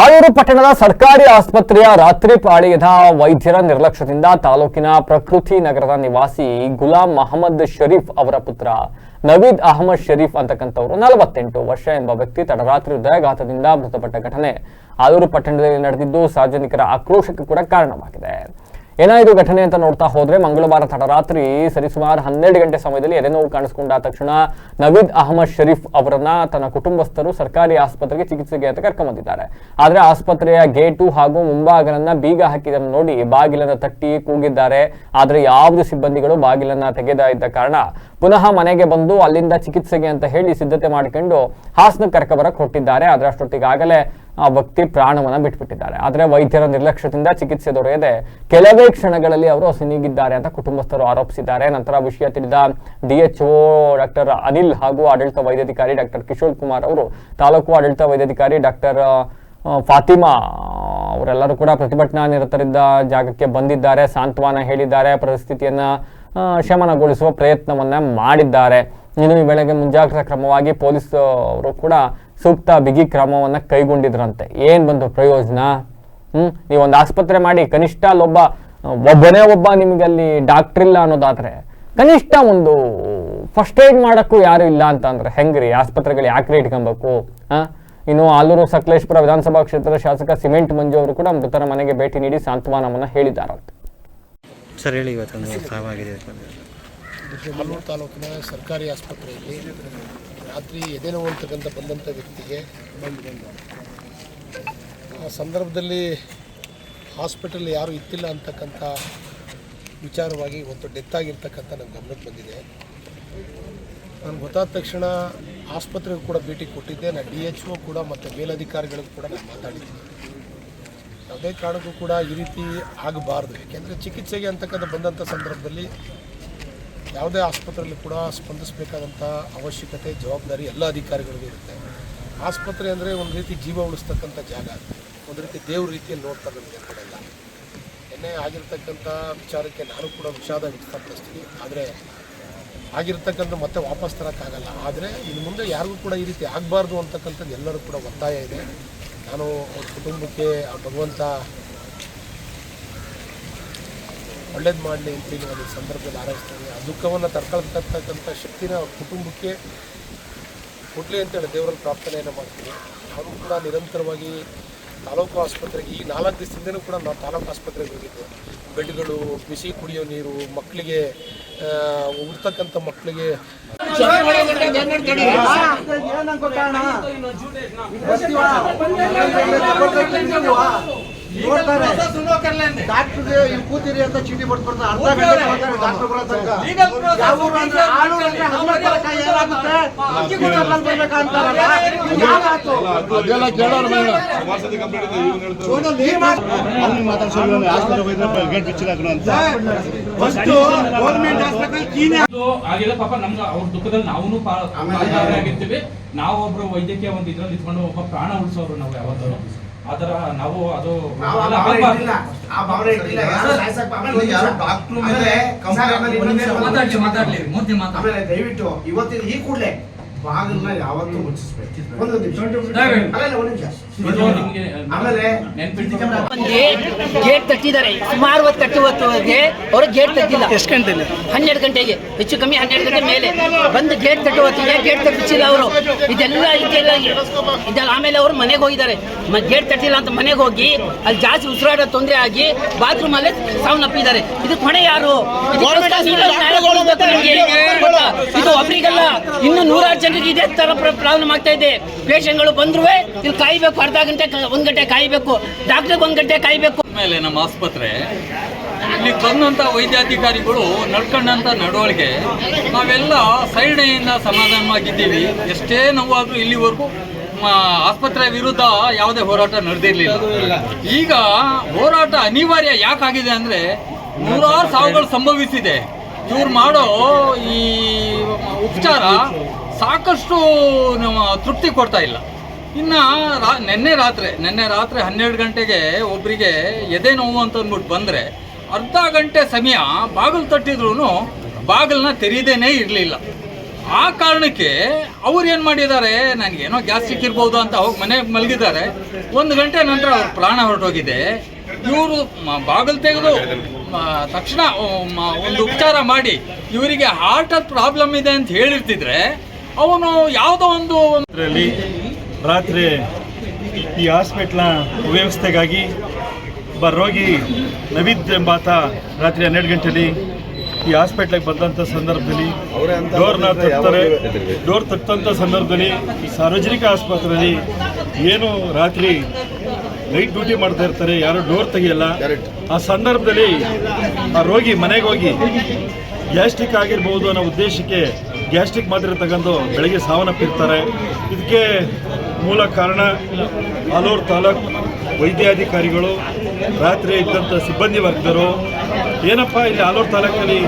ಆಳೂರು ಪಟ್ಟಣದ ಸರ್ಕಾರಿ ಆಸ್ಪತ್ರೆಯ ರಾತ್ರಿ ಪಾಳಿಯದ ವೈದ್ಯರ ನಿರ್ಲಕ್ಷ್ಯದಿಂದ ತಾಲೂಕಿನ ಪ್ರಕೃತಿ ನಗರದ ನಿವಾಸಿ ಗುಲಾಂ ಮಹಮ್ಮದ್ ಶರೀಫ್ ಅವರ ಪುತ್ರ ನವೀದ್ ಅಹಮದ್ ಶರೀಫ್ ಅಂತಕ್ಕಂಥವರು ನಲವತ್ತೆಂಟು ವರ್ಷ ಎಂಬ ವ್ಯಕ್ತಿ ತಡರಾತ್ರಿ ಹೃದಯಾಘಾತದಿಂದ ಮೃತಪಟ್ಟ ಘಟನೆ. ಆಲೂರು ಪಟ್ಟಣದಲ್ಲಿ ನಡೆದಿದ್ದು ಸಾರ್ವಜನಿಕರ ಆಕ್ರೋಶಕ್ಕೆ ಕೂಡ ಕಾರಣವಾಗಿದೆ. ಏನಾಯಿತು ಘಟನೆ ಅಂತ ನೋಡ್ತಾ ಹೋದ್ರೆ ಮಂಗಳವಾರ ತಡರಾತ್ರಿ ಸರಿಸುಮಾರು ಹನ್ನೆರಡು ಗಂಟೆ ಸಮಯದಲ್ಲಿ ಎದೆನೋವು ಕಾಣಿಸಿಕೊಂಡ ತಕ್ಷಣ ನವೀದ್ ಅಹಮದ್ ಶರೀಫ್ ಅವರನ್ನ ತನ್ನ ಕುಟುಂಬಸ್ಥರು ಸರ್ಕಾರಿ ಆಸ್ಪತ್ರೆಗೆ ಚಿಕಿತ್ಸೆಗೆ ಅಂತ ಕರ್ಕೊಂಡ್ಬಂದಿದ್ದಾರೆ ಆದ್ರೆ ಆಸ್ಪತ್ರೆಯ ಗೇಟು ಹಾಗೂ ಮುಂಭಾಗಲನ್ನ ಬೀಗ ಹಾಕಿದ್ದನ್ನು ನೋಡಿ ಬಾಗಿಲನ್ನ ತಟ್ಟಿ ಕೂಗಿದ್ದಾರೆ. ಆದ್ರೆ ಯಾವುದೇ ಸಿಬ್ಬಂದಿಗಳು ಬಾಗಿಲನ್ನ ತೆಗೆದ ಇದ್ದ ಕಾರಣ ಪುನಃ ಮನೆಗೆ ಬಂದು ಅಲ್ಲಿಂದ ಚಿಕಿತ್ಸೆಗೆ ಅಂತ ಹೇಳಿ ಸಿದ್ಧತೆ ಮಾಡಿಕೊಂಡು ಹಾಸನ ಕರ್ಕಬರಕ್ಕೆ ಹೊಟ್ಟಿದ್ದಾರೆ ಆದ್ರೆ ಅಷ್ಟೊತ್ತಿಗಾಗಲೇ ಆ ವ್ಯಕ್ತಿ ಪ್ರಾಣವನ್ನ ಬಿಟ್ಬಿಟ್ಟಿದ್ದಾರೆ. ಆದ್ರೆ ವೈದ್ಯರ ನಿರ್ಲಕ್ಷ್ಯದಿಂದ ಚಿಕಿತ್ಸೆ ದೊರೆಯದೆ ಕೆಲವೇ ಕ್ಷಣಗಳಲ್ಲಿ ಅವರು ಸಿನಿಗಿದ್ದಾರೆ ಅಂತ ಕುಟುಂಬಸ್ಥರು ಆರೋಪಿಸಿದ್ದಾರೆ. ನಂತರ ವಿಷಯ ತಿಳಿದ ಡಿಎಚ್ಒ ಡಾಕ್ಟರ್ ಅನಿಲ್ ಹಾಗೂ ಆಡಳಿತ ವೈದ್ಯಾಧಿಕಾರಿ ಡಾಕ್ಟರ್ ಕಿಶೋರ್ ಕುಮಾರ್ ಅವರು ತಾಲೂಕು ಆಡಳಿತ ವೈದ್ಯಾಧಿಕಾರಿ ಡಾಕ್ಟರ್ ಫಾತಿಮಾ ಅವರೆಲ್ಲರೂ ಕೂಡ ಪ್ರತಿಭಟನಾ ನಿರತರಿದ್ದ ಜಾಗಕ್ಕೆ ಬಂದಿದ್ದಾರೆ. ಸಾಂತ್ವನ ಹೇಳಿದ್ದಾರೆ. ಪರಿಸ್ಥಿತಿಯನ್ನ ಶಮನಗೊಳಿಸುವ ಪ್ರಯತ್ನವನ್ನ ಮಾಡಿದ್ದಾರೆ. ಇನ್ನು ಈ ವೇಳೆಗೆ ಮುಂಜಾಗ್ರತಾ ಕ್ರಮವಾಗಿ ಪೊಲೀಸ್ ಅವರು ಕೂಡ ಸೂಕ್ತ ಬಿಗಿ ಕ್ರಮವನ್ನ ಕೈಗೊಂಡಿದ್ರಂತೆ. ಏನು ಬಂತು ಪ್ರಯೋಜನ? ಹ್ಞೂ ನೀವೊಂದು ಆಸ್ಪತ್ರೆ ಮಾಡಿ, ಕನಿಷ್ಠ ಅಲ್ಲೊಬ್ಬ ಒಬ್ಬನೇ ಒಬ್ಬ ನಿಮಗೆ ಅಲ್ಲಿ ಡಾಕ್ಟರ್ ಇಲ್ಲ ಅನ್ನೋದಾದ್ರೆ, ಕನಿಷ್ಠ ಒಂದು ಫಸ್ಟ್ ಏಡ್ ಮಾಡೋಕ್ಕೂ ಯಾರು ಇಲ್ಲ ಅಂತಂದ್ರೆ ಹೆಂಗ್ರಿ? ಆಸ್ಪತ್ರೆಗಳು ಯಾಕ್ರಿ ಇಟ್ಕೊಬೇಕು? ಹಾಂ ಇನ್ನು ಆಲೂರು ಸಕಲೇಶ್ಪುರ ವಿಧಾನಸಭಾ ಕ್ಷೇತ್ರದ ಶಾಸಕ ಸಿಮೆಂಟ್ ಮಂಜು ಅವರು ಕೂಡ ಮೃತರ ಮನೆಗೆ ಭೇಟಿ ನೀಡಿ ಸಾಂತ್ವನವನ್ನು ಹೇಳಿದ್ದಾರಂತೆ. ಸರ್ ಹೇಳಿ ಇವತ್ತೊಂದು ಸಾವಾಗಿದೆ ಮಲ್ಲೂರು ತಾಲೂಕಿನ ಸರ್ಕಾರಿ ಆಸ್ಪತ್ರೆಯಲ್ಲಿ ರಾತ್ರಿ ಎದೆ ನೋವು ಅಂತಕ್ಕಂಥ ಬಂದಂಥ ವ್ಯಕ್ತಿಗೆ ಆ ಸಂದರ್ಭದಲ್ಲಿ ಹಾಸ್ಪಿಟಲ್ ಯಾರೂ ಇತ್ತಿಲ್ಲ ಅಂತಕ್ಕಂಥ ವಿಚಾರವಾಗಿ ಇವತ್ತು ಡೆತ್ ಆಗಿರ್ತಕ್ಕಂಥ ನನ್ನ ಗಮನಕ್ಕೆ ಬಂದಿದೆ. ನಾನು ಗೊತ್ತಾದ ತಕ್ಷಣ ಆಸ್ಪತ್ರೆಗೂ ಕೂಡ ಭೇಟಿ ಕೊಟ್ಟಿದ್ದೆ. ನಾನು ಡಿ ಎಚ್ ಒ ಕೂಡ ಮತ್ತು ಮೇಲಧಿಕಾರಿಗಳಿಗೂ ಕೂಡ ನಾನು ಮಾತಾಡಿದ್ದೀನಿ ಯಾವುದೇ ಕಾರಣಕ್ಕೂ ಕೂಡ ಈ ರೀತಿ ಆಗಬಾರ್ದು. ಯಾಕೆಂದರೆ ಚಿಕಿತ್ಸೆಗೆ ಅಂತಕ್ಕಂಥ ಬಂದಂಥ ಸಂದರ್ಭದಲ್ಲಿ ಯಾವುದೇ ಆಸ್ಪತ್ರೆಯಲ್ಲಿ ಕೂಡ ಸ್ಪಂದಿಸಬೇಕಾದಂಥ ಅವಶ್ಯಕತೆ, ಜವಾಬ್ದಾರಿ ಎಲ್ಲ ಅಧಿಕಾರಿಗಳಿಗೂ ಇರುತ್ತೆ. ಆಸ್ಪತ್ರೆ ಅಂದರೆ ಒಂದು ರೀತಿ ಜೀವ ಉಳಿಸ್ತಕ್ಕಂಥ ಜಾಗ. ಒಂದು ರೀತಿ ದೇವ್ರ ರೀತಿಯಲ್ಲಿ ನೋಡ್ತಾರೆ ನಮಗೆ ಕಡೆ ಎಲ್ಲ. ನಿನ್ನೆ ಆಗಿರ್ತಕ್ಕಂಥ ವಿಚಾರಕ್ಕೆ ನಾನು ಕೂಡ ವಿಷಾದ ವ್ಯಕ್ತಪಡಿಸ್ತೀನಿ. ಆದರೆ ಆಗಿರ್ತಕ್ಕಂಥ ಮತ್ತೆ ವಾಪಸ್ ತರೋಕ್ಕಾಗಲ್ಲ. ಆದರೆ ಇನ್ನು ಮುಂದೆ ಯಾರಿಗೂ ಕೂಡ ಈ ರೀತಿ ಆಗಬಾರ್ದು ಅಂತಕ್ಕಂಥದ್ದು ಎಲ್ಲರೂ ಕೂಡ ಒತ್ತಾಯ ಇದೆ. ನಾನು ಅವ್ರ ಕುಟುಂಬಕ್ಕೆ ಆ ಭಗವಂತ ಒಳ್ಳೇದು ಮಾಡಲಿ ಅಂತೇಳಿ ಒಂದು ಸಂದರ್ಭದಲ್ಲಿ ಹಾರೈಸ್ತೇನೆ. ಆ ದುಃಖವನ್ನು ತಡ್ಕೊಳ್ತಕ್ಕಂಥ ಶಕ್ತಿನ ಅವ್ರ ಕುಟುಂಬಕ್ಕೆ ಕೊಡಲಿ ಅಂತೇಳಿ ದೇವರಲ್ಲಿ ಪ್ರಾರ್ಥನೆಯನ್ನು ಮಾಡ್ತೀನಿ. ಅವರು ಕೂಡ ನಿರಂತರವಾಗಿ ತಾಲೂಕು ಆಸ್ಪತ್ರೆಗೆ ಈ ನಾಲ್ಕು ದಿವಸದಿಂದನೂ ಕೂಡ ನಾವು ತಾಲೂಕು ಆಸ್ಪತ್ರೆಗೆ ಹೋಗಿದ್ದೆ. ಬೆಡ್ಗಳು, ಬಿಸಿ ಕುಡಿಯೋ ನೀರು, ಮಕ್ಕಳಿಗೆ ಉಡ್ತಕ್ಕಂಥ ಮಕ್ಕಳಿಗೆ ಡಾಕ್ಟರ್ಗೆ ಇಲ್ಲಿ ಕೂತಿರಿ ಅಂತ ಚೀಟಿ ಬರ್ತಾರೆ ಅರ್ಧ ಗಂಟೆ ಬರ್ತಾರೆ ಡಾಕ್ಟರ್ ಬರೋ ತನಕ ಯಾವ ಊರು ಅಂದ್ರೆ ಆಳೂರು ಅಂದ್ರೆ ಹನುಮಂತಪುರಕ್ಕೆ ಏನಾಗುತ್ತೆ ಯಾವಾತು? ಅದೆಲ್ಲ ಕೇಳೋರು ಬೇಡ ಅವ್ನಿಗೆ ಮಾತಾಡ್ಸೋದು ಆಸ್ಪತ್ರೆಗೆ ಹೋಗಿದ್ರೆ ಗೇಟ್ ಬಿಚ್ಚಿಲ್ಲ ಅಂತ ಆಗಿಲ್ಲ ಪಾಪ ನಮ್ಗ ಅವ್ರ ದುಃಖದಲ್ಲಿ ನಾವು ಆಗಿರ್ತೀವಿ ನಾವು ಒಬ್ರು ವೈದ್ಯಕೀಯ ಒಂದು ಇದ್ರಲ್ಲಿ ಇಟ್ಕೊಂಡು ಒಬ್ಬ ಪ್ರಾಣ ಉಳಿಸೋರು ನಾವು ಯಾವತ್ತೂ. ಆತರ ನಾವು ಅದು ದಯವಿಟ್ಟು ಇವತ್ತಿನ ಈ ಕೂಡಲೇ ಬಾಗಿಲನ್ನ ಯಾವತ್ತೂ ಮುಚ್ಚಿಸ್ಬೇಕು. ಒಂದು ನಿಮಿಷ. ದಯವಿಟ್ಟು. ಅಲ್ಲ, ಒಂದು ನಿಮಿಷ. ಇದು ನಿಮ್ಗೆ ಆಮೇಲೆ ನೆನ್ಪಿಟ್ಕೊಂಡು ಗೇಟ್ ತಟ್ಟಿದ್ದಾರೆ. ಸುಮಾರು ಹೊತ್ತು ತಟ್ಟು ಹೊತ್ತಿಗೆ ಅವರು ಗೇಟ್ ತಟ್ಟಿಲ್ಲ. ಎಷ್ಟು ಹನ್ನೆರಡು ಗಂಟೆಗೆ ಹೆಚ್ಚು ಕಮ್ಮಿ ಹನ್ನೆರಡು ಗಂಟೆ ಮೇಲೆ. ಬಂದು ಗೇಟ್ ತಟ್ಟು ಹೊತ್ತಿಗೆ ಗೇಟ್ ತಟ್ಟಿಸಿಲ್ಲ ಅವರು? ಇದೆಲ್ಲ ಇದೆಲ್ಲ ಇದೆಲ್ಲ ಆಮೇಲೆ ಅವರು ಮನೆಗೆ ಹೋಗಿದ್ದಾರೆ. ಗೇಟ್ ತಟ್ಟಿಲ್ಲ ಅಂತ ಮನೆಗೆ ಹೋಗಿ ಅಲ್ಲಿ ಜಾಸ್ತಿ ಉಸಿರಾಡೋ ತೊಂದರೆ ಆಗಿ ಬಾತ್ರೂಮ್ ಅಲ್ಲೇ ಸಾವನ್ನಪ್ಪಿದ್ದಾರೆ. ಇದು ಹೊಣೆ ಯಾರು. ಇದು ಒಬ್ರಿಗಲ್ಲ ಇನ್ನು ನೂರಾರು ಜನರಿಗೆ ಇದೇ ತರ ಪ್ರಾಬ್ಲಮ್ ಆಗ್ತಾ ಇದೆ. ಪೇಷಂಟ್ಗಳು ಬಂದ್ರು ಇಲ್ಲಿ ಕಾಯಬೇಕು, ಅರ್ಧ ಗಂಟೆ ಒಂದು ಗಂಟೆ ಕಾಯಬೇಕು. ಡಾಕ್ಟರ್ಗೆ ಒಂದು ಗಂಟೆ ಕಾಯಬೇಕು. ಮೇಲೆ ನಮ್ಮ ಆಸ್ಪತ್ರೆ, ಇಲ್ಲಿ ಬಂದಂಥ ವೈದ್ಯಾಧಿಕಾರಿಗಳು ನಡ್ಕೊಂಡಂಥ ನಡವಳಿಕೆ, ನಾವೆಲ್ಲ ಸೈಡ್ನೆಯಿಂದ ಸಮಾಧಾನವಾಗಿದ್ದೀವಿ. ಎಷ್ಟೇ ನೋವಾದರೂ ಇಲ್ಲಿವರೆಗೂ ಆಸ್ಪತ್ರೆ ವಿರುದ್ಧ ಯಾವುದೇ ಹೋರಾಟ ನಡೆದಿರಲಿಲ್ಲ. ಈಗ ಹೋರಾಟ ಅನಿವಾರ್ಯ ಯಾಕಾಗಿದೆ ಅಂದರೆ ನೂರಾರು ಸಾವುಗಳು ಸಂಭವಿಸಿದೆ. ಇವ್ರು ಮಾಡೋ ಈ ಉಪಚಾರ ಸಾಕಷ್ಟು ನಮ್ಮ ತೃಪ್ತಿ ಕೊಡ್ತಾ ಇಲ್ಲ. ಇನ್ನು ರಾ, ನಿನ್ನೆ ರಾತ್ರಿ ನಿನ್ನೆ ರಾತ್ರಿ ಹನ್ನೆರಡು ಗಂಟೆಗೆ ಒಬ್ಬರಿಗೆ ಎದೆ ನೋವು ಅಂತ ಅಂದ್ಬಿಟ್ಟು ಬಂದರೆ ಅರ್ಧ ಗಂಟೆ ಸಮಯ ಬಾಗಿಲು ತಟ್ಟಿದ್ರು ಬಾಗಿಲನ್ನ ತೆರೀದೇನೇ ಇರಲಿಲ್ಲ. ಆ ಕಾರಣಕ್ಕೆ ಅವ್ರು ಏನು ಮಾಡಿದ್ದಾರೆ, ನನಗೇನೋ ಗ್ಯಾಸ್ ಸಿಕ್ಕಿರ್ಬೋದು ಅಂತ ಹೋಗಿ ಮನೆಗೆ ಮಲಗಿದ್ದಾರೆ. ಒಂದು ಗಂಟೆ ನಂತರ ಅವ್ರ ಪ್ರಾಣ ಹೊರಟೋಗಿದೆ. ಇವರು ಬಾಗಿಲು ತೆಗೆದು ತಕ್ಷಣ ಒಂದು ಉಪಚಾರ ಮಾಡಿ, ಇವರಿಗೆ ಹಾರ್ಟ್ ಪ್ರಾಬ್ಲಮ್ ಇದೆ ಅಂತ ಹೇಳಿರ್ತಿದ್ರೆ ಅವನು ಯಾವುದೋ ಒಂದು ಇದರಲ್ಲಿ ರಾತ್ರಿ ಈ ಹಾಸ್ಪಿಟ್ಲ ವ್ಯವಸ್ಥೆಗಾಗಿ ಒಬ್ಬ ರೋಗಿ ನವೀದ್ ಎಂಬಾತ ರಾತ್ರಿ ಹನ್ನೆರಡು ಗಂಟೆಯಲ್ಲಿ ಈ ಹಾಸ್ಪಿಟ್ಲಿಗೆ ಬಂದಂಥ ಸಂದರ್ಭದಲ್ಲಿ ಡೋರ್ನ ತಟ್ತಾರೆ ಡೋರ್ ತಟ್ಟಂಥ ಸಂದರ್ಭದಲ್ಲಿ ಸಾರ್ವಜನಿಕ ಆಸ್ಪತ್ರೆಯಲ್ಲಿ ಏನು ರಾತ್ರಿ ಲೈಟ್ ಡ್ಯೂಟಿ ಮಾಡ್ತಾ ಇರ್ತಾರೆ, ಯಾರು ಡೋರ್ ತೆಗಿಯಲ್ಲ. ಆ ಸಂದರ್ಭದಲ್ಲಿ ಆ ರೋಗಿ ಮನೆಗೆ ಹೋಗಿ ಗ್ಯಾಸ್ಟಿಕ್ ಆಗಿರ್ಬೋದು ಅನ್ನೋ ಉದ್ದೇಶಕ್ಕೆ ಗ್ಯಾಸ್ಟ್ರಿಕ್ ಮಾತ್ರೆ ತಗೊಂಡು ಬೆಳಗ್ಗೆ ಸಾವನ್ನಪ್ಪಿರ್ತಾರೆ ಇದಕ್ಕೆ ಮೂಲ ಕಾರಣ ಆಲೂರು ತಾಲೂಕು ವೈದ್ಯಾಧಿಕಾರಿಗಳು, ರಾತ್ರಿ ಇದ್ದಂಥ ಸಿಬ್ಬಂದಿ ವರ್ಗರು ಏನಪ್ಪ ಇಲ್ಲಿ ಆಲೂರು ತಾಲೂಕಲ್ಲಿ